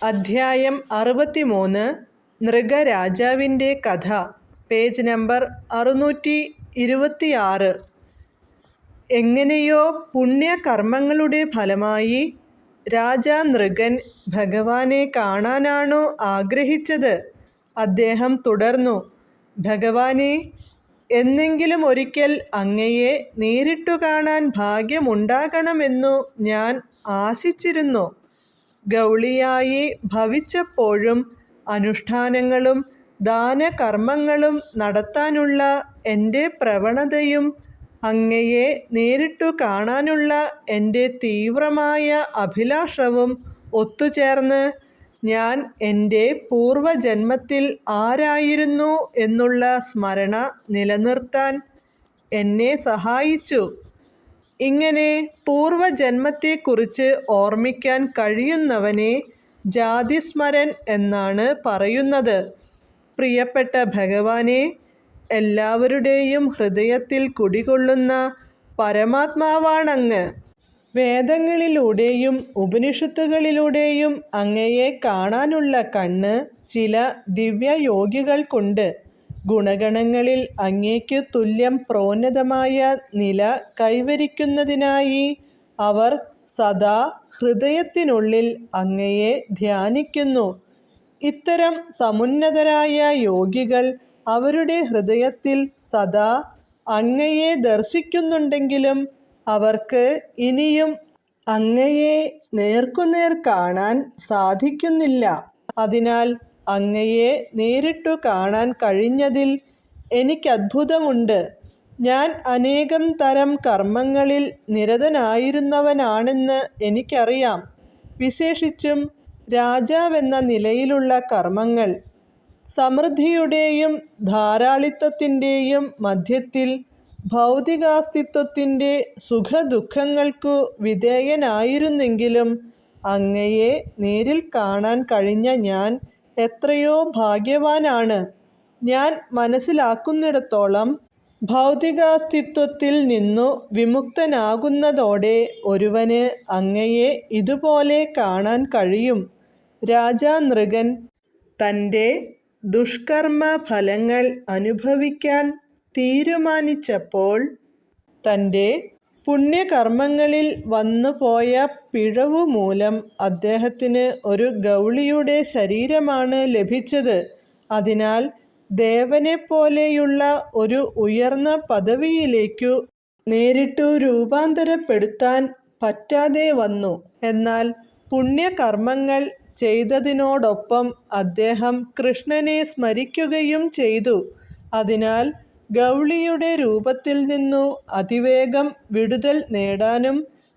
അധ്യായം അറുപത്തിമൂന്ന് നൃഗരാജാവിന്റെ കഥ പേജ് നമ്പർ അറുന്നൂറ്റി ഇരുപത്തിയാറ് എങ്ങനെയോ പുണ്യകർമ്മങ്ങളുടെ ഫലമായി രാജാ നൃഗൻ ഭഗവാനെ കാണാനാണോ ആഗ്രഹിച്ചത്? അദ്ദേഹം തുടർന്നു ഭഗവാനെ എന്നെങ്കിലും ഒരിക്കൽ അങ്ങയെ നേരിട്ടു കാണാൻ ഭാഗ്യമുണ്ടാകണമെന്നു ഞാൻ ആശിച്ചിരുന്നു. ഗൗളിയായി ഭവിച്ചപ്പോഴും അനുഷ്ഠാനങ്ങളും ദാനകർമ്മങ്ങളും നടത്താനുള്ള എന്റെ പ്രവണതയും അങ്ങയെ നേരിട്ടു കാണാനുള്ള എന്റെ തീവ്രമായ അഭിലാഷവും ഒത്തുചേർന്ന് ഞാൻ എന്റെ പൂർവജന്മത്തിൽ ആരായിരുന്നു എന്നുള്ള സ്മരണ നിലനിർത്താൻ എന്നെ സഹായിച്ചു. ഇങ്ങനെ പൂർവജന്മത്തെക്കുറിച്ച് ഓർമ്മിക്കാൻ കഴിയുന്നവനെ ജാതിസ്മരൻ എന്നാണ് പറയുന്നത്. പ്രിയപ്പെട്ട ഭഗവാനെ എല്ലാവരുടെയും ഹൃദയത്തിൽ കുടികൊള്ളുന്ന പരമാത്മാവാണങ്ങ്. വേദങ്ങളിലൂടെയും ഉപനിഷത്തുകളിലൂടെയും അങ്ങയെ കാണാനുള്ള കണ്ണ് ചില ദിവ്യയോഗികൾക്കുണ്ട്. ഗുണഗണങ്ങളിൽ അങ്ങേക്കു തുല്യം പ്രോന്നതമായ നില കൈവരിക്കുന്നതിനായി അവർ സദാ ഹൃദയത്തിനുള്ളിൽ അങ്ങയെ ധ്യാനിക്കുന്നു. ഇത്തരം സമുന്നതരായ യോഗികൾ അവരുടെ ഹൃദയത്തിൽ സദാ അങ്ങയെ ദർശിക്കുന്നുണ്ടെങ്കിലും അവർക്ക് ഇനിയും അങ്ങയെ നേർക്കുനേർ കാണാൻ സാധിക്കുന്നില്ല. അതിനാൽ അങ്ങയെ നേരിട്ടു കാണാൻ കഴിഞ്ഞതിൽ എനിക്ക് അത്ഭുതമുണ്ട് ഞാൻ അനേകം തരം കർമ്മങ്ങളിൽ നിരതനായിരുന്നവനാണെന്ന് എനിക്കറിയാം. വിശേഷിച്ചും രാജാവെന്ന നിലയിലുള്ള കർമ്മങ്ങൾ സമൃദ്ധിയുടെയും ധാരാളിത്തത്തിന്റെയും മധ്യത്തിൽ ഭൗതികാസ്തിത്വത്തിന്റെ സുഖദുഃഖങ്ങൾക്കു വിധേയനായിരുന്നെങ്കിലും അങ്ങയെ നേരിൽ കാണാൻ കഴിഞ്ഞ ഞാൻ എത്രയോ ഭാഗ്യവാനാണ്. ഞാൻ മനസ്സിലാക്കുന്നിടത്തോളം ഭൗതികാസ്തിത്വത്തിൽ നിന്നു വിമുക്തനാകുന്നതോടെ ഒരുവന് അങ്ങയെ ഇതുപോലെ കാണാൻ കഴിയും. രാജാ നൃഗൻ തന്റെ ദുഷ്കർമ്മ ഫലങ്ങൾ അനുഭവിക്കാൻ തീരുമാനിച്ചപ്പോൾ തന്റെ പുണ്യകർമ്മങ്ങളിൽ വന്നുപോയ പിഴവു മൂലം അദ്ദേഹത്തിന് ഒരു ഗൗളിയുടെ ശരീരമാണ് ലഭിച്ചത്. അതിനാൽ ദേവനെപ്പോലെയുള്ള ഒരു ഉയർന്ന പദവിയിലേക്കു നേരിട്ടു രൂപാന്തരപ്പെടുത്താൻ പറ്റാതെ വന്നു. എന്നാൽ പുണ്യകർമ്മങ്ങൾ ചെയ്തതിനോടൊപ്പം അദ്ദേഹം കൃഷ്ണനെ സ്മരിക്കുകയും ചെയ്തു. അതിനാൽ ഗൗളിയുടെ രൂപത്തിൽ നിന്നു അതിവേഗം വിടുതൽ നേടാനും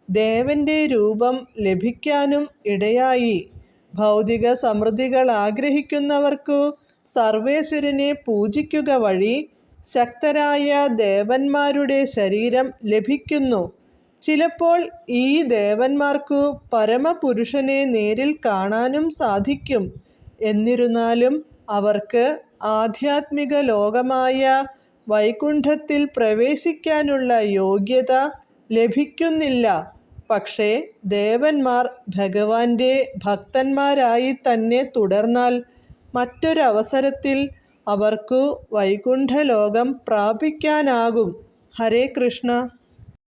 ദേവന്റെ രൂപം ലഭിക്കാനും ഇടയായി. ഭൗതിക സമൃദ്ധികൾ ആഗ്രഹിക്കുന്നവർക്കു സർവേശ്വരനെ പൂജിക്കുക വഴി ശക്തരായ ദേവന്മാരുടെ ശരീരം ലഭിക്കുന്നു. ചിലപ്പോൾ ഈ ദേവന്മാർക്കു പരമപുരുഷനെ നേരിൽ കാണാനും സാധിക്കും. എന്നിരുന്നാലും അവർക്ക് ആധ്യാത്മിക ലോകമായ വൈകുണ്ഠത്തിൽ പ്രവേശിക്കാനുള്ള യോഗ്യത ലഭിക്കുന്നില്ല. പക്ഷേ ദേവന്മാർ ഭഗവാന്റെ ഭക്തന്മാരായി തന്നെ തുടർന്നാൽ മറ്റൊരവസരത്തിൽ അവർക്കു വൈകുണ്ഠലോകം പ്രാപിക്കാനാകും. ഹരേ കൃഷ്ണ